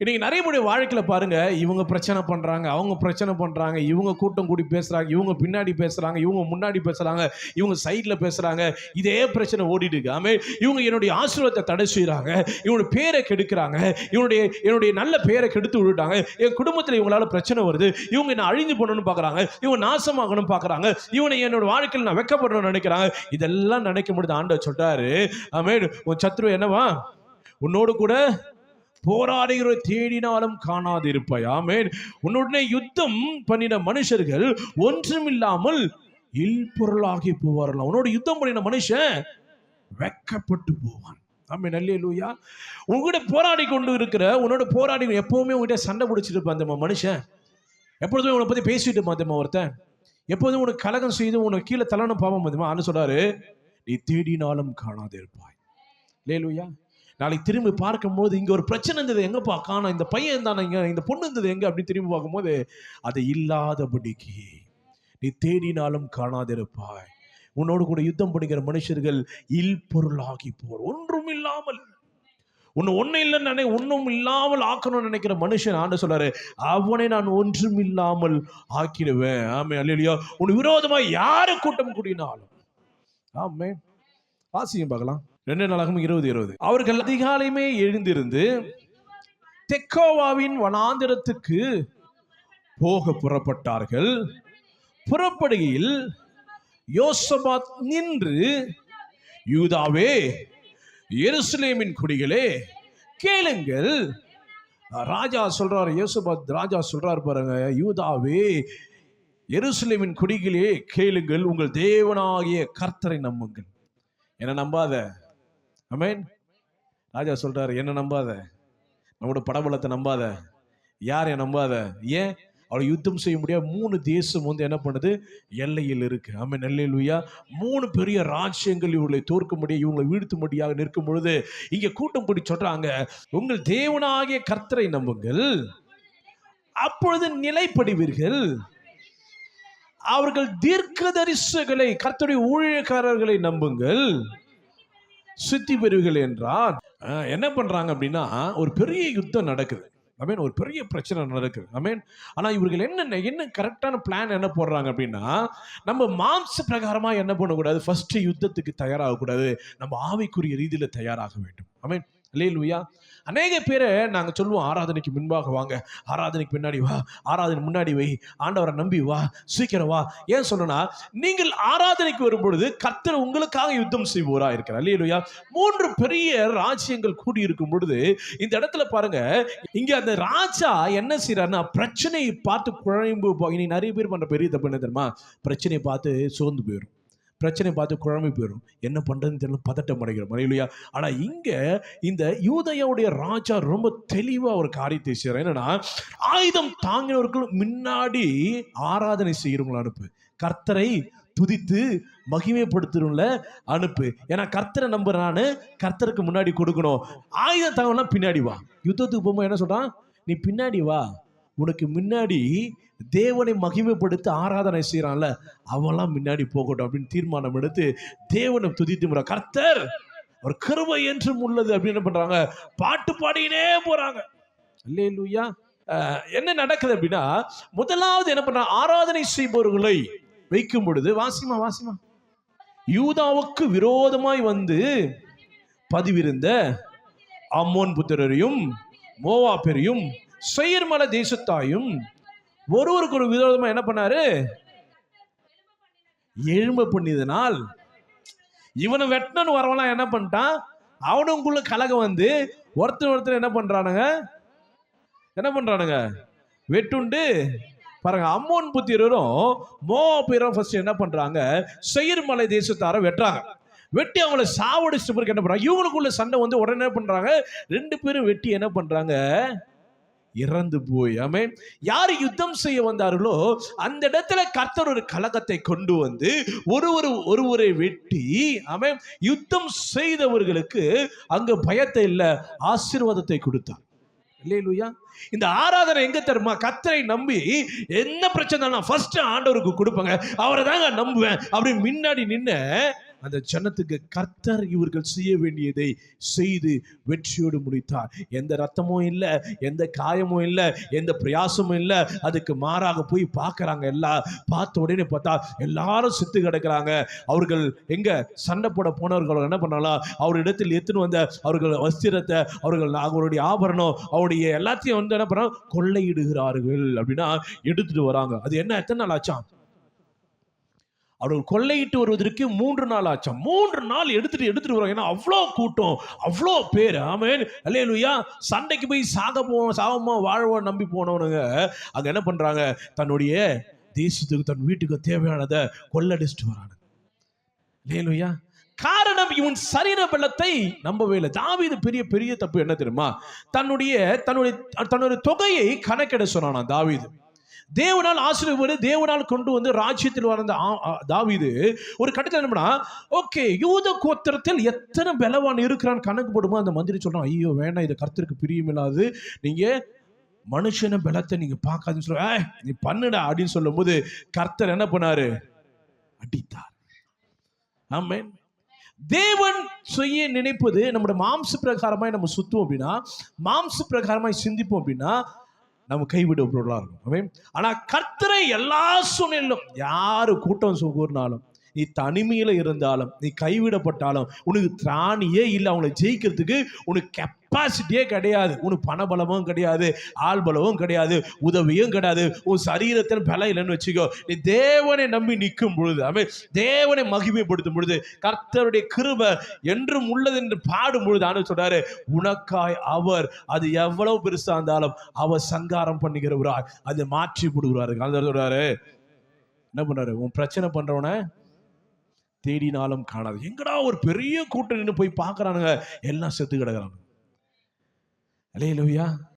இன்னைக்கு நிறைய பேருடைய வாழ்க்கையில் பாருங்க இவங்க பிரச்சனை பண்றாங்க அவங்க பிரச்சனை பண்றாங்க இவங்க கூட்டம் கூடி பேசுறாங்க இவங்க பின்னாடி பேசுறாங்க இவங்க முன்னாடி பேசுறாங்க இவங்க சைட்ல பேசுறாங்க இதே பிரச்சனை ஓடிட்டு இருக்காமே இவங்க என்னுடைய ஆசீர்வாதத்தை தடை செய்கிறாங்க இவனுடைய பேரை கெடுக்கிறாங்க இவனுடைய என்னுடைய நல்ல பேரை கெடுத்து விட்டுட்டாங்க என் குடும்பத்தில் இவங்களால பிரச்சனை வருது இவங்க என்ன அழிஞ்சு போகணும்னு பார்க்குறாங்க இவங்க நாசமாகணும்னு பார்க்குறாங்க இவனை என்னோட வாழ்க்கையில் நான் வெக்கப்படணும்னு நினைக்கிறாங்க. இதெல்லாம் நினைக்க முடியுது ஆண்டவர் சொல்றாரு ஆமே உன் சத்ரு என்னவா? உன்னோடு கூட போராடுகிற தேடினாலும் காணாதிருப்பாய். ஆமென். உன்னுடனே யுத்தம் பண்ணின மனுஷர்கள் ஒன்றுமில்லாமல் இல்பொருளாகி போவார்கள். உன்னோட யுத்தம் பண்ணின மனுஷன் வெக்கப்பட்டு போவான். ஆமென். அல்லேலூயா. உங்ககிட்ட போராடி கொண்டு இருக்கிற உன்னோட போராடி எப்பவுமே உங்ககிட்ட சண்டை பிடிச்சிட்டு இருப்பான் அந்த மனுஷன்? எப்பொழுதுமே உன்னை பற்றி பேசிட்டு இருப்பான் ஒருத்தன்? எப்போதும் உனக்கு கலகம் செய்து உனக்கு கீழே தலனும் பாவம் மதியமா அனு சொல்றாரு நீ தேடினாலும் காணாதே இருப்பாய் லே லேலுயா நாளைக்கு திரும்பி பார்க்கும்போது இங்கே ஒரு பிரச்சனை இருந்தது. எங்கப்பா? காணோம். இந்த பையன் தானே இங்கே? இந்த பொண்ணு இருந்தது எங்கே? அப்படின்னு திரும்பி பார்க்கும்போது அது இல்லாதபடிக்கு நீ தேடினாலும் காணாதிருப்பாய். உன்னோடு கூட யுத்தம் பண்ணுகிற மனுஷர்கள் இல் பொருளாகி போர். ஒன்றும் இல்லாமல் உன்னை ஒன்றும் இல்லைன்னு நினை ஒன்றும் இல்லாமல் ஆக்கணும்னு நினைக்கிற மனுஷன் ஆண்டு சொல்றாரு. அவனை நான் ஒன்றும் இல்லாமல் ஆக்கிடுவேன். ஆமே அல்லையா உன் விரோதமாக யாரு கூட்டம் கூடினாலும். ஆமே வாசியம் பார்க்கலாம். ரெண்டு நாளாகவும் இருபது இருபது. அவர்கள் அதிகாலையுமே எழுந்திருந்து தெக்கோவாவின் வனாந்திரத்துக்கு போக புறப்பட்டார்கள். புறப்படுகையில் யோசபாத் நின்று யூதாவே எருசலேமின் குடிகளே கேளுங்கள். ராஜா சொல்றாரு யோசபாத் ராஜா சொல்றாரு பாருங்க யூதாவே எருசலேமின் குடிகளே கேளுங்கள். உங்கள் தேவனாகிய கர்த்தரை நம்புங்கள். என்ன நம்பாத அமேன் ராஜா சொல்றாரு என்ன நம்பாத. நம்மளோட படபலத்தை நம்பாத. யாரை நம்பாத? ஏன்? அவளை யுத்தம் செய்ய முடியாது மூணு தேசம் வந்து என்ன பண்ணுது? எல்லையில் இருக்கு. எல்லையில் எல்லையிலுயா மூணு பெரிய ராஜ்யங்கள் இவங்களை தோற்க முடியும் இவங்களை வீழ்த்தும்படியாக நிற்கும் பொழுது இங்கே கூட்டம் கூடி சொல்றாங்க உங்கள் தேவனாகிய கர்த்தரை நம்புங்கள். அப்பொழுது நிலைப்படுவீர்கள். அவர்கள் தீர்க்க தரிசுகளை கர்த்தருடைய ஊழியக்காரர்களை நம்புங்கள். சித்தி பெறுவீர்கள் என்றால் என்ன பண்றாங்க அப்படின்னா ஒரு பெரிய யுத்தம் நடக்குது. ஐ ஒரு பெரிய பிரச்சனை நடக்குது. ஐ மீன் ஆனால் இவர்கள் என்ன என்ன கரெக்டான பிளான் என்ன போடுறாங்க அப்படின்னா நம்ம மாம்ச பிரகாரமாக என்ன பண்ணக்கூடாது? ஃபர்ஸ்ட் யுத்தத்துக்கு தயாராகக்கூடாது. நம்ம ஆவிக்குரிய ரீதியில் தயாராக வேண்டும். ஐ மீன் லேலுயா அநேக பேரை நாங்கள் சொல்லுவோம் ஆராதனைக்கு முன்பாக வாங்க. ஆராதனைக்கு பின்னாடி வா. ஆராதனை முன்னாடி வை. ஆண்டவரை நம்பி வா. சீக்கிரம் வா. ஏன் சொல்லணும்னா நீங்கள் ஆராதனைக்கு வரும்பொழுது கர்த்தர் உங்களுக்காக யுத்தம் செய்வோரா இருக்கிறார். அல்லேலூயா மூன்று பெரிய ராஜ்யங்கள் கூடி இருக்கும் பொழுது இந்த இடத்துல பாருங்க இங்க அந்த ராஜா என்ன செய்யறாருன்னா பிரச்சனையை பார்த்து குழம்பு போ- நிறைய பேர் பண்ற பெரிய தப்பு என்ன தெரியுமா? பிரச்சனையை பார்த்து சோர்ந்து போயிடும் பிரச்சனை பார்த்து குழம்பி போயிடும் என்ன பண்ணுறதுன்னு தெரியல பதட்டம் அடைகிறோம். இல்லையா ஆனால் இங்கே இந்த யூதையாவுடைய ராஜா ரொம்ப தெளிவாக ஒரு காரியத்தை செய்கிறேன் என்னன்னா ஆயுதம் தாங்கினவர்கள் முன்னாடி ஆராதனை செய்யறவங்களை அனுப்பு. கர்த்தரை துதித்து மகிமைப்படுத்தணும்ல அனுப்பு. ஏன்னா கர்த்தரை நம்புறான்னு கர்த்தருக்கு முன்னாடி கொடுக்கணும். ஆயுதம் தாங்கலாம் பின்னாடி வா. யுத்தத்துக்கு போகும்போது என்ன சொல்கிறான் நீ பின்னாடி வா. உனக்கு முன்னாடி தேவனை மகிமைப்படுத்தி ஆராதனை செய்யறான்ல அவெல்லாம் முன்னாடி போகட்டும் அப்படின்னு தீர்மானம் எடுத்து தேவனை துதித்து முறை. கர்த்தர் ஒரு கருவை என்றும் உள்ளது அப்படின்னு என்ன பண்றாங்க? பாட்டு பாடினே போறாங்க. இல்லையே அஹ், என்ன நடக்குது அப்படின்னா முதலாவது என்ன பண்றாங்க? ஆராதனை செய்பவர்களை வைக்கும் பொழுது வாசிமா வாசிமா யூதாவுக்கு விரோதமாய் வந்து பதிவிருந்த அம்மோன் புத்திரரையும் மோவாப்பெரியும் செயர்மல தேசத்தாயும் ஒருவருக்கு ஒரு விரோதமா என்ன பண்ணாரு? எழும்ப பண்ணியதனால் இவனை வெட்டணும்னு வரவனா என்ன பண்ணிட்டான்? அவனுக்குள்ள கலகம் வந்து ஒருத்தர் ஒருத்தர் என்ன பண்றானுங்க? என்ன பண்றானுங்க? வெட்டுண்டு பாருங்க அம்மோன் புத்திரரும் மோபிரம் ஃபர்ஸ்ட் என்ன பண்றாங்க? செயிர்மலை தேசத்தார வெட்டுறாங்க. வெட்டி அவங்கள சாவடிச்ச பிறகு என்ன பண்றாங்க? இவங்களுக்குள்ள சண்டை வந்து உடனே என்ன பண்றாங்க? ரெண்டு பேரும் வெட்டி என்ன பண்றாங்க? இறந்து போய். ஆமே யார் யுத்தம் செய்ய வந்தார்களோ அந்த இடத்துல கர்த்தர் ஒரு கலகத்தை கொண்டு வந்து ஒருவர் ஒருவரை வெட்டி ஆமே யுத்தம் செய்தவர்களுக்கு அங்க பயத்தை இல்லை ஆசீர்வாதத்தை கொடுத்தார். இல்லையா இந்த ஆராதனை எங்க தருமா கத்தரை நம்பி என்ன பிரச்சனை ஃபர்ஸ்ட் ஆண்டவருக்கு கொடுப்பாங்க. அவரை தாங்க நம்புவேன். அப்படி முன்னாடி நின்று அந்த ஜனத்துக்கு கர்த்தர் இவர்கள் செய்ய வேண்டியதை செய்து வெற்றியோடு முடித்தார். எந்த ரத்தமும் இல்லை எந்த காயமும் இல்லை எந்த பிரயாசமும் இல்லை. அதுக்கு மாறாக போய் பார்க்குறாங்க எல்லாம் பார்த்த உடனே பார்த்தா எல்லாரும் செத்து கிடக்கிறாங்க. அவர்கள் எங்க சண்டை போட போனவர்கள் என்ன பண்ணலாம் அவரிடத்தில் எத்துன்னு வந்த அவர்கள் வஸ்திரத்தை அவர்கள் அவருடைய ஆபரணம் அவருடைய எல்லாத்தையும் வந்து என்ன பண்ண கொள்ளையிடுகிறார்கள் அப்படின்னா எடுத்துட்டு வராங்க. அது என்ன? எத்தனை நாள் ஆச்சான் அவர்கள் கொள்ளையிட்டு வருவதற்கு மூன்று நாள் ஆச்சாம். மூன்று நாள் எடுத்துட்டு எடுத்துட்டு வராங்க ஏன்னா அவ்வளோ கூட்டம் அவ்வளோ பேர். ஆமேன். அல்லேலூயா. சண்டைக்கு போய் சாக போவோம் சாகமா வாழ்வோம் நம்பி போனவனுங்க. அங்கே என்ன பண்ணுறாங்க தன்னுடைய தேசத்துக்கு தன் வீட்டுக்கு தேவையானதை கொள்ளடிச்சிட்டு வராங்க லேலுயா காரணம் இவன் சரீர பலத்தை நம்பவே இல்லை. தாவீது பெரிய பெரிய தப்பு என்ன தெரியுமா? தன்னுடைய தன்னுடைய தன்னுடைய தொகையை கணக்கெட சொன்னானா தாவீது. தேவனால் ஆசீர்வாடு தேவனால் கொண்டு வந்து ராஜ்யத்தில் வளர்ந்த ஆ- ஒரு கட்டத்தில் என்ன ஓகே யூத கோத்திரத்தில் எத்தனை பலவான் இருக்கிறான்? கணக்கு போடுமோ அந்த மந்திரி சொல்கிறான் ஐயோ வேணாம் இது கர்த்தருக்கு பிரியமில்லாது. நீங்கள் மனுஷன பலத்தை நீங்கள் பார்க்காதுன்னு சொல்ல நீ பண்ணுடா அப்படின்னு சொல்லும்போது கர்த்தர் என்ன பண்ணாரு? அடித்தார். ஆமென். தேவன் செய்ய நினைப்பது நம்முடைய மாம்ச பிரகாரமாய் நம்ம சுத்துவோம் அப்படின்னா மாம்ச பிரகாரமாய் சிந்திப்போம் அப்படின்னா நம்ம கைவிட பொருளாக இருக்கும். ஆனால் கர்த்தரை எல்லா சூழ்நிலும் யார் கூட்டம் சு- கூறினாலும் நீ தனிமையில் இருந்தாலும் நீ கைவிடப்பட்டாலும் உனக்கு திராணியே இல்லை. அவங்கள ஜெயிக்கிறதுக்கு உனக்கு கெப்பாசிட்டியே கிடையாது. உனக்கு பணபலமும் கிடையாது ஆள் பலமும் கிடையாது உதவியும் கிடையாது. உன் சரீரத்தில் பலம் இல்லைன்னு வச்சுக்கோ. நீ தேவனை நம்பி நிற்கும் பொழுது அமே தேவனை மகிமைப்படுத்தும் பொழுது கர்த்தருடைய கிருபை என்றும் உள்ளது என்று பாடும் பொழுது ஆண்டு சொல்றாரு உனக்காய் அவர் அது எவ்வளவு பெருசா இருந்தாலும் அவர் சங்காரம் பண்ணுகிறவராய். அதை மாற்றி விடுகிறாரு அந்த சொல்றாரு என்ன பண்றாரு? உன் பிரச்சனை பண்றவன தேடினாலும் காணாது. எங்கடா ஒரு பெரிய கூட்டம் நின்று போய் பார்க்குறானுங்க? எல்லாம் செத்து கிடக்குறாங்க அலையிலுயா.